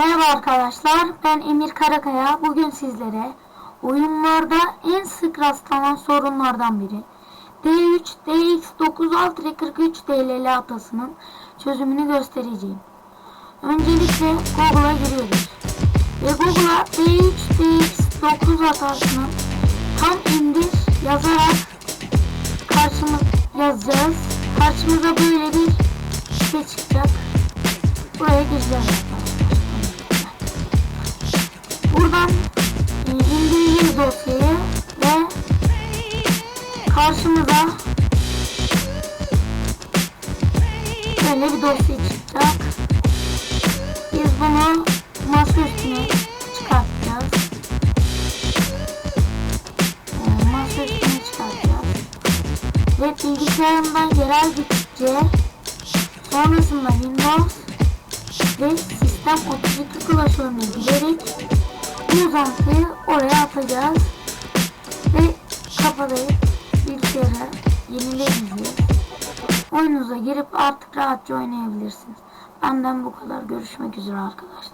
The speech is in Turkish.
Merhaba arkadaşlar, ben Emir Karakaya. Bugün sizlere oyunlarda en sık rastlanan sorunlardan biri D3 DX9643 DLL hatasının çözümünü göstereceğim. Öncelikle Google'a giriyoruz. Ve Google'a D3 DX9 hatasını tam indir yazarak karşımız yazacağız. Karşımıza böyle bir şey çıkacak. Buraya gireceğiz dosyayı ve karşımıza böyle bir dosya çıkacak. Biz bunu masa üstüne çıkartacağız. E, masa üstüne çıkartacağız. Ve bilgisayarımdan yerel güççe sonrasında Windows ve sistem 32 klasörüne giderek bu uzantıyı oraya atacağız ve kapatıp bilgisayara yenileyeceğiz. Oyununuza girip artık rahatça oynayabilirsiniz. Benden bu kadar. Görüşmek üzere arkadaşlar.